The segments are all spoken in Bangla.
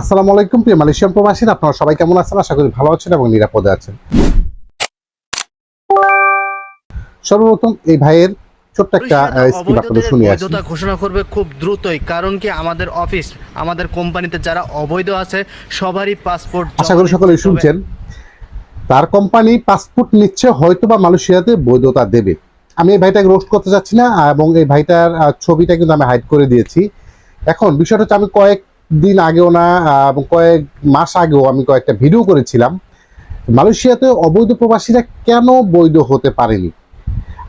আসসালামু আলাইকুম প্রিয় মালয়েশিয়ান প্রবাসী আপনারা সবাই কেমন আছেন? আশা করি ভালো আছেন এবং নিরাপদে আছেন। সর্বপ্রথম এই ভাইয়ের ছোট্ট একটা স্কিম আপনাদের শুনিয়ে আসি। ঘোষণা করবে খুব দ্রুতই কারণ কি আমাদের অফিস আমাদের কোম্পানিতে যারা অবৈধ আছে সবারই পাসপোর্ট আশা করি সকলে শুনছেন। তার কোম্পানি পাসপোর্ট নিচ্ছে হয়তো বা মালয়েশিয়াতে বৈধতা দেবে। আমি এই ভাইটাকে রোস্ট করতে চাচ্ছি না এবং এই ভাইটার ছবিটা কিন্তু আমি হাইড করে দিয়েছি। এখন বিষয়টা হচ্ছে আমি কয়েক দিন আগেও না কয়েক মাস আগেও আমি কয়েকটা ভিডিও করেছিলাম। মালয়েশিয়াতে অবৈধ প্রবাসীরা কেন বৈধ হতে পারেনি?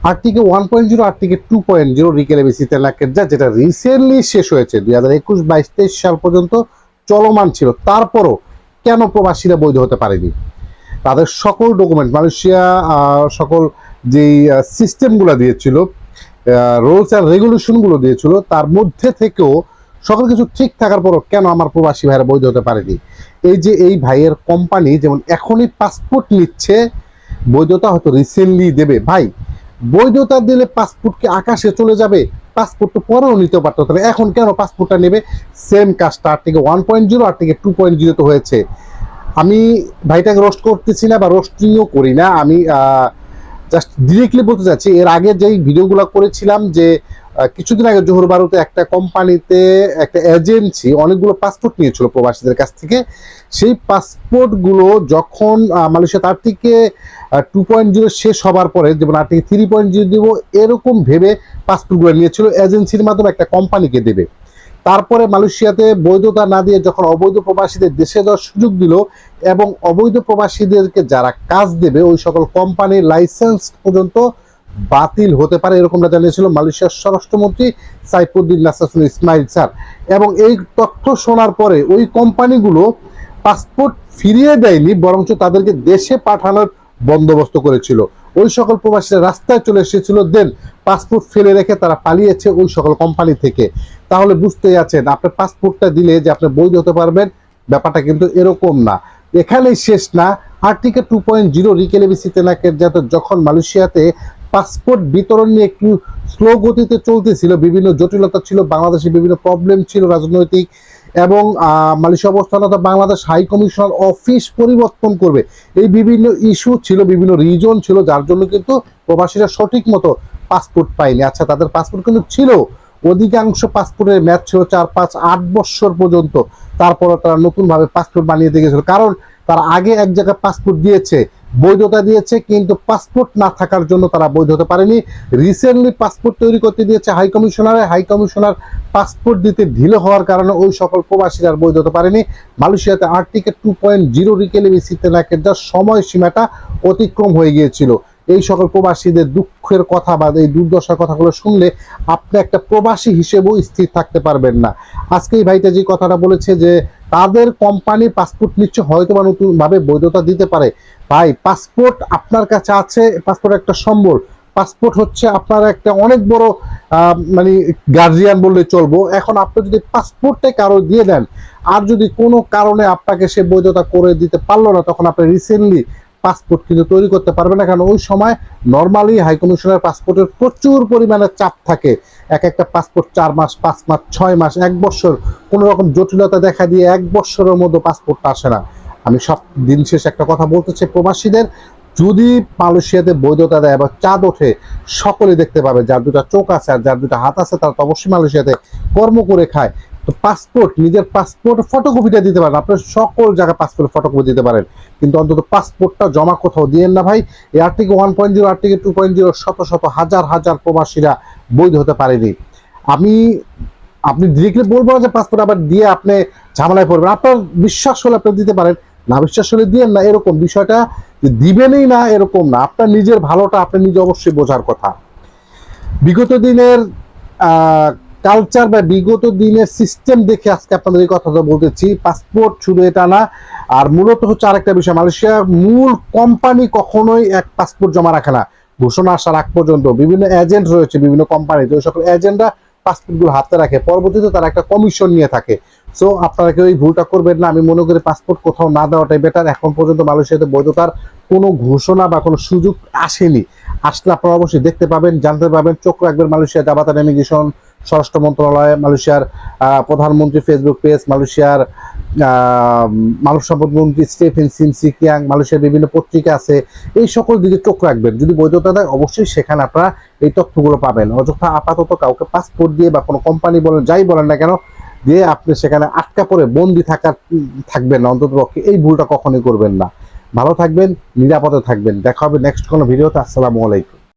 Article one point zero article two point zero রিকেলে বেশি তেলাকের যা, যেটা রিসেন্টলি শেষ হয়েছে, দুই হাজার একুশ বাইশ তেইশ সাল পর্যন্ত চলমান ছিল। তারপরও কেন প্রবাসীরা বৈধ হতে পারেনি? তাদের সকল ডকুমেন্ট মালয়েশিয়া সকল যেই সিস্টেমগুলো দিয়েছিল রুলস অ্যান্ড রেগুলেশনগুলো দিয়েছিল, তার মধ্যে থেকেও সকল কিছু ঠিক থাকার পরও কেন আমার প্রবাসী ভাইয়েরা বৈধ হতে পারেনি? এই যে এই ভাইয়ের কোম্পানি যেমন এখনই পাসপোর্ট নিচ্ছে, বৈধতা হয়তো রিসেন্টলি দেবে। ভাই, বৈধতা দিলে পাসপোর্ট কি আকাশে চলে যাবে? পাসপোর্ট তো পরেও নিতে পারতো। তাহলে এখন কেন পাসপোর্টটা নেবে? সেম কাজটা আর থেকে ওয়ান পয়েন্ট জিরো আর থেকে টু পয়েন্ট জিরোতে হয়েছে। আমি ভাইটাকে রোস্ট করতেছি না বা রোস্টিংও করি না। আমি জাস্ট ডিরেক্টলি বলতে চাচ্ছি, এর আগে যেই ভিডিওগুলো করেছিলাম যে কিছুদিন আগে জোহর বারুতে একটা কোম্পানিতে একটা এজেন্সি অনেকগুলো পাসপোর্ট নিয়েছিল প্রবাসীদের কাছ থেকে। সেই পাসপোর্টগুলো যখন মালয়েশিয়া তার থেকে টু পয়েন্ট জিরো শেষ হবার পরে, যেমন আর থেকে থ্রি পয়েন্ট জিরো দেবো, এরকম ভেবে পাসপোর্টগুলো নিয়েছিল, এজেন্সির মাধ্যমে একটা কোম্পানিকে দেবে। তারপরে মালয়েশিয়াতে বৈধতা না দিয়ে যখন অবৈধ প্রবাসীদের দেশে যাওয়ার সুযোগ দিল এবং অবৈধ প্রবাসীদেরকে যারা কাজ দেবে, ওই সকল কোম্পানির লাইসেন্স পর্যন্ত বাতিল হতে পারে এরকমটা জানিয়েছিল মালয়েশিয়ার স্বরাষ্ট্রমন্ত্রী সাইফুদ্দিন নাসাসুল ইসমাইল, স্যার। এবং এই তথ্য শোনার পরে ওই কোম্পানিগুলো পাসপোর্ট ফিরিয়ে দেয়নি, বরঞ্চ তাদেরকে দেশে পাঠানোর বন্দোবস্ত করেছিল। ওই সকল প্রবাসীরা রাস্তায় চলে এসেছিল, দেন পাসপোর্ট ফেলে রেখে তারা পালিয়েছে ওই সকল কোম্পানি থেকে। তাহলে বুঝতেই আছেন আপনার পাসপোর্টটা দিলে যে আপনি বৈধ হতে পারবেন, ব্যাপারটা কিন্তু এরকম না। এখানেই শেষ না। আর্টিকেল টু পয়েন্ট জিরো রিকেলেবিসি তেনাকের যখন মালয়েশিয়াতে পাসপোর্ট বিতরণ নিয়ে একটু স্লো গতিতে চলতেছিল। বিভিন্ন জটিলতা ছিল, বাংলাদেশে বিভিন্ন প্রবলেম ছিল রাজনৈতিক এবং মালয়েশিয়া অবস্থানত বাংলাদেশ হাই কমিশনার অফিস পরিবর্তন করবে। এই বিভিন্ন ইস্যু ছিল, বিভিন্ন রিজন ছিল, যার জন্য কিন্তু প্রবাসীরা সঠিক মতো পাসপোর্ট পায়নি। আচ্ছা তাদের পাসপোর্ট কিন্তু ছিল। অধিকাংশ পাসপোর্টের ম্যাচ ছিল চার, পাঁচ, আট বছর পর্যন্ত। তারপরে তারা নতুনভাবে পাসপোর্ট বানিয়ে দিয়ে গেছিল। কারণ তারা আগে এক জায়গায় পাসপোর্ট দিয়েছে, বৈধতা দিয়েছে, কিন্তু পাসপোর্ট না থাকার জন্য তারা বৈধ হতে পারেনি। রিসেন্টলি পাসপোর্ট তৈরি করতে দিয়েছে হাই কমিশনারে হাই কমিশনার পাসপোর্ট দিতে ঢিলে হওয়ার কারণে ওই সকল প্রবাসীরা বৈধ হতে পারেনি। মালয়েশিয়াতে আর্টিকেল টু পয়েন্ট জিরো রিকেলেবিসিতে নাকের যা সময়সীমাটা অতিক্রম হয়ে গিয়েছিল। এই সকল প্রবাসীদের দুঃখের কথা বা এই দুর্দশার কথাগুলো শুনলে আপনি একটা প্রবাসী হিসেবেও স্থির থাকতে পারবেন না। আজকে এই ভাইটা যে কথাটা বলেছে যে তাদের কোম্পানি পাসপোর্ট নিচ্ছে হয়তো বা নতুনভাবে বৈধতা দিতে পারে। ভাই, পাসপোর্ট আপনার কাছে আছে, পাসপোর্ট একটা সম্বল। পাসপোর্ট হচ্ছে আপনার একটা অনেক বড় মানে গার্জিয়ান বললে চলবো। এখন আপনি যদি পাসপোর্টটাই কারও দিয়ে দেন, আর যদি কোনো কারণে আপনাকে সে বৈধতা করে দিতে পারল না, তখন আপনি রিসেন্টলি পাসপোর্ট কিন্তু তৈরি করতে পারবে না, কারণ ওই সময় নর্মালি হাই কমিশনের পাসপোর্টের প্রচুর পরিমাণে চাপ থাকে। এক একটা পাসপোর্ট চার মাস, পাঁচ মাস, ছয় মাস, এক বছর, কোনো রকম জটিলতা দেখা দিয়ে এক বছরের মধ্যে পাসপোর্টটা আসে না। আমি সব দিন শেষে একটা কথা বলতে চাই প্রবাসীদের, যদি মালয়েশিয়াতে বৈধতা দেয় বা চাঁদ ওঠে সকলে দেখতে পাবে, যার দুটা চোখ আছে আর যার দুটা হাত আছে, তারা তো অবশ্যই মালয়েশিয়াতে কর্ম করে খায়। তো পাসপোর্ট নিজের পাসপোর্ট ফটোকপিটা দিতে পারেন। আপনার সকল জায়গায় পাসপোর্ট ফটোকপি দিতে পারেন। কিন্তু অন্তত পাসপোর্টটা জমা কোথাও দিয়েন না ভাই। এই article one point zero article two point zero শত শত, হাজার হাজার প্রবাসীরা বৈধ হতে পারেনি। আমি, আপনি ডিরেক্টলি বলব না যে পাসপোর্ট আবার দিয়ে আপনি ঝামেলায় পড়বেন। আপনার বিশ্বাস হলে আপনি দিতে পারেন। না বিশ্বাস হলে দিয়েন না। এরকম বিষয়টা দিবেনই না, এরকম না। আপনার নিজের ভালোটা আপনি নিজে অবশ্যই বোঝার কথা। বিগত দিনের কালচার বা বিগত দিনের সিস্টেম দেখে আজকে আপনাদের এই কথাটা বলতেছি। পাসপোর্ট শুধু এটা না, আর মূলত হচ্ছে আরেকটা বিষয়, মালয়েশিয়া মূল কোম্পানি কখনোই এক পাসপোর্ট জমা রাখে না। ঘোষণা আসার আগ পর্যন্ত বিভিন্ন এজেন্ট রয়েছে বিভিন্ন কোম্পানিতে, ওই সকল এজেন্টরা পাসপোর্টগুলো হাতে রাখে। পরবর্তীতে তারা একটা কমিশন নিয়ে থাকে। সো আপনারা কেউ এই ভুলটা করবেন না, আমি মনে করি পাসপোর্ট কোথাও না দেওয়াটাই বেটার এখন পর্যন্ত মালয়েশিয়াতে বৈধতার কোনো ঘোষণা বা কোনো সুযোগ আসেনি। আসলে আপনারা অবশ্যই দেখতে পাবেন, জানতে পারবেন, চোখ রাখবেন মালয়েশিয়া জাবাতা নেভিগেশন স্বরাষ্ট্র মন্ত্রণালয়, মালয়েশিয়ার প্রধানমন্ত্রী ফেসবুক পেজ মালয়েশিয়ার মানব সম্পদ মন্ত্রী স্টেফেন সিনসি কিয়াং, মালয়েশিয়ার বিভিন্ন পত্রিকা আছে। এই সকল দিকে চোখ রাখবেন। যদি বৈধতা দেয়, অবশ্যই সেখানে আপনারা এই তথ্যগুলো পাবেন। অযথা আপাতত কাউকে পাসপোর্ট দিয়ে বা কোনো কোম্পানি বলেন, যাই বলেন না কেন দিয়ে আপনি সেখানে আটকা পড়ে বন্দি থাকার থাকবেন অন্তত পক্ষে। এই ভুলটা কখনোই করবেন না। ভালো থাকবেন, নিরাপদে থাকবেন। দেখা হবে নেক্সট কোনো ভিডিওতে আসসালামু আলাইকুম।